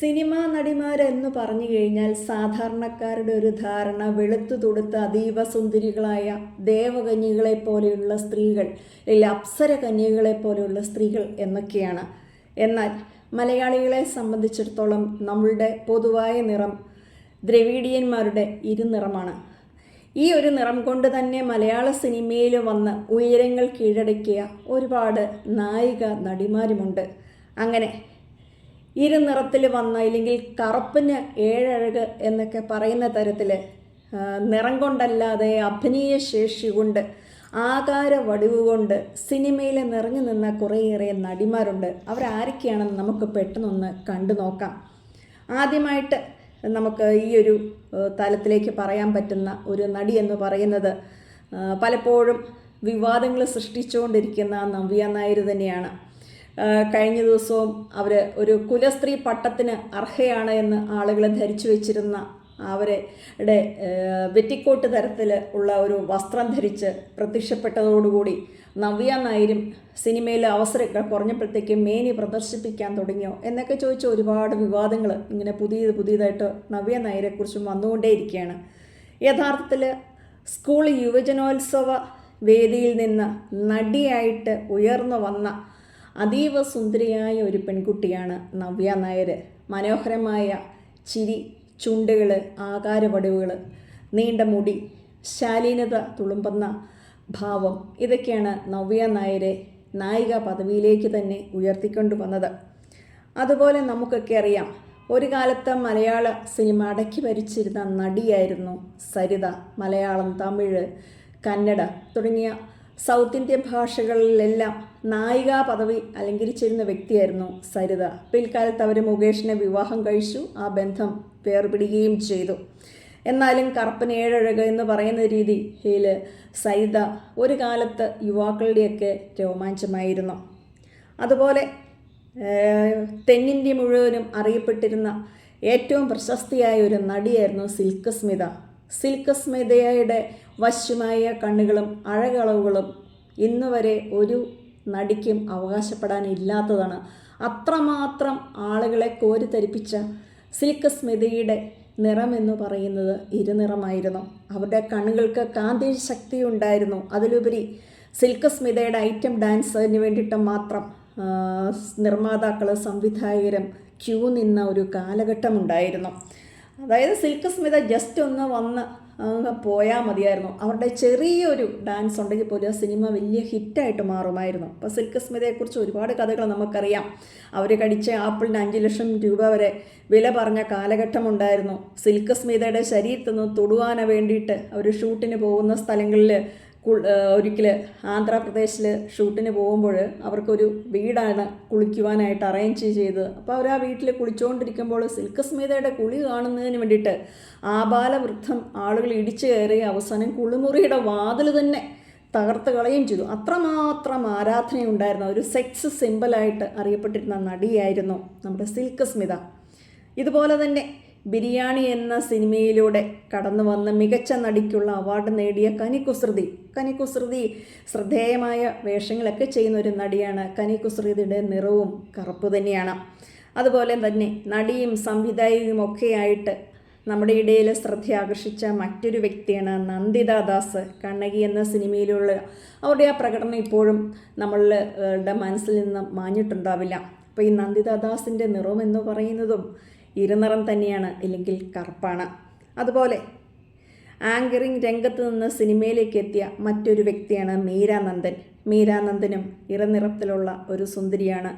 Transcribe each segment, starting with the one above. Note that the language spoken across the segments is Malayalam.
സിനിമാ നടിമാരെന്ന് പറഞ്ഞു കഴിഞ്ഞാൽ സാധാരണക്കാരുടെ ഒരു ധാരണ വെളുത്തു തൊടുത്ത അതീവ സുന്ദരികളായ ദേവകന്യകളെ പോലെയുള്ള സ്ത്രീകൾ അല്ലെങ്കിൽ അപ്സര കന്യകളെ പോലെയുള്ള സ്ത്രീകൾ എന്നൊക്കെയാണ്. എന്നാൽ മലയാളികളെ സംബന്ധിച്ചിടത്തോളം നമ്മളുടെ പൊതുവായ നിറം ദ്രവീഡിയന്മാരുടെ ഇരുനിറമാണ്. ഈ ഒരു നിറം കൊണ്ട് തന്നെ മലയാള സിനിമയിൽ വന്ന് ഉയരങ്ങൾ കീഴടക്കിയ ഒരുപാട് നായിക നടിമാരുമുണ്ട്. അങ്ങനെ ഇരു നിറത്തിൽ വന്ന ഇല്ലെങ്കിൽ കറുപ്പിന് ഏഴഴക് എന്നൊക്കെ പറയുന്ന തരത്തിൽ നിറം കൊണ്ടല്ലാതെ അഭിനയ ശേഷി കൊണ്ട് ആകാര വടിവ് കൊണ്ട് സിനിമയിൽ നിറഞ്ഞു നിന്ന കുറേയേറെ നടിമാരുണ്ട്. അവരാരൊക്കെയാണെന്ന് നമുക്ക് പെട്ടെന്നൊന്ന് കണ്ടു നോക്കാം. ആദ്യമായിട്ട് നമുക്ക് ഈ ഒരു തലത്തിലേക്ക് പറയാൻ പറ്റുന്ന ഒരു നടി എന്ന് പറയുന്നത് പലപ്പോഴും വിവാദങ്ങൾ സൃഷ്ടിച്ചുകൊണ്ടിരിക്കുന്ന നവ്യ നായർ തന്നെയാണ്. കഴിഞ്ഞ ദിവസവും അവർ ഒരു കുലസ്ത്രീ പട്ടത്തിന് അർഹയാണ് എന്ന് ആളുകളെ ധരിച്ചു വെച്ചിരുന്ന അവരുടെ വെറ്റിക്കോട്ട് തരത്തിൽ ഉള്ള ഒരു വസ്ത്രം ധരിച്ച് പ്രത്യക്ഷപ്പെട്ടതോടുകൂടി നവ്യ നായരും സിനിമയിലെ അവസരങ്ങൾ കുറഞ്ഞപ്പോഴത്തേക്കും മേനി പ്രദർശിപ്പിക്കാൻ തുടങ്ങിയോ എന്നൊക്കെ ചോദിച്ച ഒരുപാട് വിവാദങ്ങൾ ഇങ്ങനെ പുതിയത് പുതിയതായിട്ട് നവ്യ നായരെക്കുറിച്ചും വന്നുകൊണ്ടേയിരിക്കുകയാണ്. യഥാർത്ഥത്തിൽ സ്കൂൾ യുവജനോത്സവ വേദിയിൽ നിന്ന് നടിയായിട്ട് ഉയർന്നു വന്ന അതീവ സുന്ദരിയായ ഒരു പെൺകുട്ടിയാണ് നവ്യ നായർ മനോഹരമായ ചിരി ചുണ്ടുകൾ ആകാരവടിവുകൾ നീണ്ട മുടി ശാലീനത തുളുമ്പുന്ന ഭാവം ഇതൊക്കെയാണ് നവ്യ നായരെ നായിക പദവിയിലേക്ക് തന്നെ ഉയർത്തിക്കൊണ്ടു വന്നത്. അതുപോലെ നമുക്കൊക്കെ അറിയാം ഒരു കാലത്ത് മലയാള സിനിമ അടക്കി ഭരിച്ചിരുന്ന നടിയായിരുന്നു സരിത. മലയാളം തമിഴ് കന്നഡ തുടങ്ങിയ സൗത്ത് ഇന്ത്യൻ ഭാഷകളിലെല്ലാം നായികാ പദവി അലങ്കരിച്ചിരുന്ന വ്യക്തിയായിരുന്നു സരിത. പിൽക്കാലത്ത് അവർ മുകേഷിനെ വിവാഹം കഴിച്ചു ആ ബന്ധം വേർപിടുകയും ചെയ്തു. എന്നാലും കറുപ്പൻ ഏഴഴക് എന്ന് പറയുന്ന രീതിയിൽ സരിത ഒരു കാലത്ത് യുവാക്കളുടെയൊക്കെ രോമാഞ്ചമായിരുന്നു. അതുപോലെ തെന്നിന്ത്യ മുഴുവനും അറിയപ്പെട്ടിരുന്ന ഏറ്റവും പ്രശസ്തിയായ ഒരു നടിയായിരുന്നു സിൽക്ക് സ്മിത. സിൽക്ക് സ്മിതയുടെ വശ്യമായ കണ്ണുകളും അഴകളവുകളും ഇന്ന് വരെ ഒരു നടിക്കും അവകാശപ്പെടാനില്ലാത്തതാണ്. അത്രമാത്രം ആളുകളെ കോരിത്തരിപ്പിച്ച സിൽക്ക് സ്മിതയുടെ നിറമെന്ന് പറയുന്നത് ഇരുനിറമായിരുന്നു. അവരുടെ കണ്ണുകൾക്ക് കാന്തി ശക്തി ഉണ്ടായിരുന്നു അതിലുപരി സിൽക്ക് സ്മിതയുടെ ഐറ്റം ഡാൻസിന് വേണ്ടിയിട്ട് മാത്രം നിർമ്മാതാക്കൾ സംവിധായകരും ക്യൂ നിന്ന ഒരു കാലഘട്ടമുണ്ടായിരുന്നു. അതായത് സിൽക്ക് സ്മിത ജസ്റ്റ് ഒന്ന് വന്ന് പോയാൽ മതിയായിരുന്നു. അവരുടെ ചെറിയൊരു ഡാൻസ് ഉണ്ടെങ്കിൽ പോലും ആ സിനിമ വലിയ ഹിറ്റായിട്ട് മാറുമായിരുന്നു. അപ്പോൾ സിൽക്ക് സ്മിതയെക്കുറിച്ച് ഒരുപാട് കഥകൾ നമുക്കറിയാം. അവർ കടിച്ച ആപ്പിളിന് അഞ്ച് ലക്ഷം രൂപ വരെ വില പറഞ്ഞ കാലഘട്ടമുണ്ടായിരുന്നു സിൽക്ക് സ്മിതയുടെ ശരീരത്തിൽ നിന്ന് തൊടുവാന വേണ്ടിയിട്ട് അവർ ഷൂട്ടിന് പോകുന്ന സ്ഥലങ്ങളിൽ ഒരിക്കൽ ആന്ധ്രാപ്രദേശിൽ ഷൂട്ടിന് പോകുമ്പോൾ അവർക്കൊരു വീടാണ് കുളിക്കുവാനായിട്ട് അറേഞ്ച് ചെയ്ത്. അപ്പോൾ അവർ ആ വീട്ടിൽ കുളിച്ചുകൊണ്ടിരിക്കുമ്പോൾ സിൽക്ക് സ്മിതയുടെ കുളി കാണുന്നതിന് വേണ്ടിയിട്ട് ആബാലവൃദ്ധം ആളുകൾ ഇടിച്ചു കയറി അവസാനം കുളിമുറിയുടെ വാതിൽ തന്നെ തകർത്ത് കളയുകയും ചെയ്തു. അത്രമാത്രം ആരാധനയുണ്ടായിരുന്ന ഒരു സെക്സ് സിമ്പിളായിട്ട് അറിയപ്പെട്ടിരുന്ന നടിയായിരുന്നു നമ്മുടെ സിൽക്ക് സ്മിത ഇതുപോലെ തന്നെ ബിരിയാണി എന്ന സിനിമയിലൂടെ കടന്നു വന്ന മികച്ച നടിക്കുള്ള അവാർഡ് നേടിയ കനികുസൃതി കനികുസൃതി ശ്രദ്ധേയമായ വേഷങ്ങളൊക്കെ ചെയ്യുന്ന ഒരു നടിയാണ്. കനികുസൃതിയുടെ നിറവും കറുപ്പ് തന്നെയാണ്. അതുപോലെ തന്നെ നടിയും സംവിധായകയും ഒക്കെയായിട്ട് നമ്മുടെ ഇടയിൽ ശ്രദ്ധ ആകർഷിച്ച മറ്റൊരു വ്യക്തിയാണ് നന്ദിത ദാസ്. കണ്ണകി എന്ന സിനിമയിലുള്ള അവരുടെ ആ പ്രകടനം ഇപ്പോഴും നമ്മളുടെ മനസ്സിൽ നിന്ന് മാഞ്ഞിട്ടുണ്ടാവില്ല. അപ്പോൾ ഈ നന്ദിത ദാസിന്റെ നിറം എന്ന് പറയുന്നതും ഇരുനിറം തന്നെയാണ് ഇല്ലെങ്കിൽ കറുപ്പാണ്. അതുപോലെ ആങ്കറിംഗ് രംഗത്ത് നിന്ന് സിനിമയിലേക്ക് എത്തിയ മറ്റൊരു വ്യക്തിയാണ് മീരാനന്ദൻ. മീരാനന്ദനും ഇറനിറത്തിലുള്ള ഒരു സുന്ദരിയാണ്.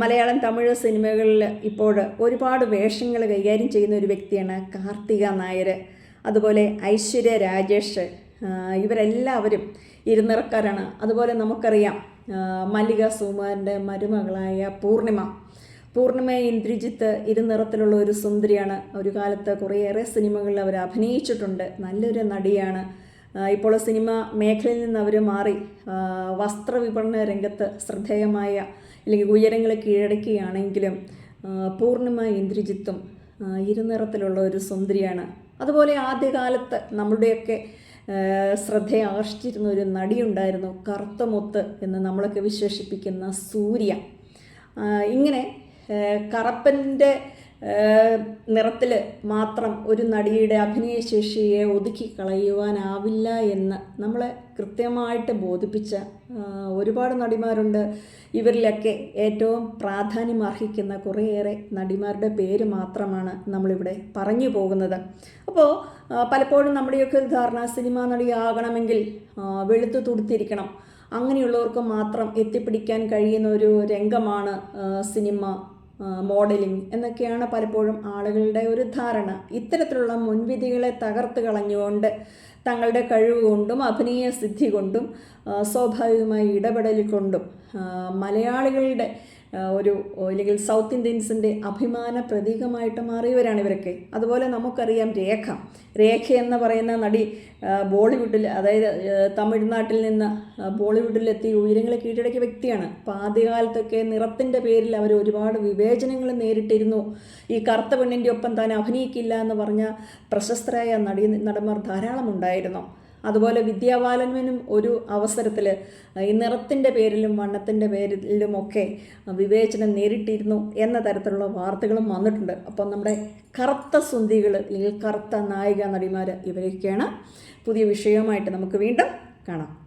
മലയാളം തമിഴ് സിനിമകളിൽ ഇപ്പോൾ ഒരുപാട് വേഷങ്ങൾ കൈകാര്യം ചെയ്യുന്ന ഒരു വ്യക്തിയാണ് കാർത്തിക നായർ അതുപോലെ ഐശ്വര്യ രാജേഷ് ഇവരെല്ലാവരും ഇരുനിറക്കാരാണ്. അതുപോലെ നമുക്കറിയാം മല്ലിക സുമാറിന്റെ മരുമകളായ പൂർണിമ. പൂർണിമ ഇന്ദ്രജിത്ത് ഇരുനിറത്തിലുള്ള ഒരു സുന്ദരിയാണ്. ഒരു കാലത്ത് കുറേയേറെ സിനിമകളിൽ അവർ അഭിനയിച്ചിട്ടുണ്ട്. നല്ലൊരു നടിയാണ്. ഇപ്പോൾ സിനിമ മേഖലയിൽ നിന്ന് അവർ മാറി. വസ്ത്രവിപണന രംഗത്ത് ശ്രദ്ധേയമായ അല്ലെങ്കിൽ ഉയരങ്ങൾ കീഴടക്കുകയാണെങ്കിലും ആ, ഇന്ദ്രിജിത്തും ഇരുനിറത്തിലുള്ള ഒരു സുന്ദരിയാണ്. അതുപോലെ ആദ്യകാലത്ത് നമ്മുടെയൊക്കെ ശ്രദ്ധയെ ആകർഷിച്ചിരുന്ന ഒരു നടിയുണ്ടായിരുന്നു കറുത്ത മുത്ത് എന്ന് നമ്മളൊക്കെ വിശേഷിപ്പിക്കുന്ന സൂര്യ. ഇങ്ങനെ കറപ്പന്റെ നിറത്തിൽ മാത്രം ഒരു നടിയുടെ അഭിനയശേഷിയെ ഒതുക്കി കളയുവാനാവില്ല എന്ന് നമ്മളെ കൃത്യമായിട്ട് ബോധിപ്പിച്ച ഒരുപാട് നടിമാരുണ്ട്. ഇവരിലൊക്കെ ഏറ്റവും പ്രാധാന്യം അർഹിക്കുന്ന കുറേയേറെ നടിമാരുടെ പേര് മാത്രമാണ് നമ്മളിവിടെ പറഞ്ഞു പോകുന്നത്. അപ്പോൾ പലപ്പോഴും നമ്മുടെയൊക്കെ ഒരു ധാരണ സിനിമാ നടിയാകണമെങ്കിൽ വെളുത്തു തുടുത്തിരിക്കണം. അങ്ങനെയുള്ളവർക്ക് മാത്രം എത്തിപ്പിടിക്കാൻ കഴിയുന്ന ഒരു രംഗമാണ് സിനിമ. മോഡലിംഗ് എന്നൊക്കെയാണ് പലപ്പോഴും ആളുകളുടെ ഒരു ധാരണ. ഇത്തരത്തിലുള്ള മുൻവിധികളെ തകർത്ത് കളഞ്ഞുകൊണ്ട് തങ്ങളുടെ കഴിവ് കൊണ്ടും അഭിനയ സിദ്ധി കൊണ്ടും സ്വാഭാവികമായി ഇടപെടലിക്കൊണ്ടും മലയാളികളുടെ ഒരു അല്ലെങ്കിൽ സൗത്ത് ഇന്ത്യൻസിന്റെ അഭിമാന പ്രതീകമായിട്ട് മാറിയവരാണ് ഇവരൊക്കെ. അതുപോലെ നമുക്കറിയാം രേഖ. രേഖ എന്ന് പറയുന്ന നടി ബോളിവുഡിൽ അതായത് തമിഴ്നാട്ടിൽ നിന്ന് ബോളിവുഡിലെത്തി ഉയരങ്ങളെ കീഴടക്കിയ വ്യക്തിയാണ്. അപ്പോൾ ആദ്യകാലത്തൊക്കെ നിറത്തിന്റെ പേരിൽ അവർ ഒരുപാട് വിവേചനങ്ങൾ നേരിട്ടിരുന്നു. ഈ കറുത്ത പെണ്ണിന്റെ ഒപ്പം താൻ അഭിനയിക്കില്ല എന്ന് പറഞ്ഞ പ്രശസ്തരായ നടി നടന്മാർ ധാരാളം ഉണ്ടായിരുന്നു അതുപോലെ വിദ്യാബാലനും ഒരു അവസരത്തിൽ ഈ നിറത്തിന്റെ പേരിലും വണ്ണത്തിന്റെ പേരിലുമൊക്കെ വിവേചനം നേരിട്ടിരുന്നു എന്ന തരത്തിലുള്ള വാർത്തകളും വന്നിട്ടുണ്ട്. അപ്പം നമ്മുടെ കറുത്ത സുന്ദികൾ അല്ലെങ്കിൽ കറുത്ത നായിക നടിമാർ ഇവരൊക്കെയാണ് പുതിയ വിഷയവുമായിട്ട് നമുക്ക് വീണ്ടും കാണാം.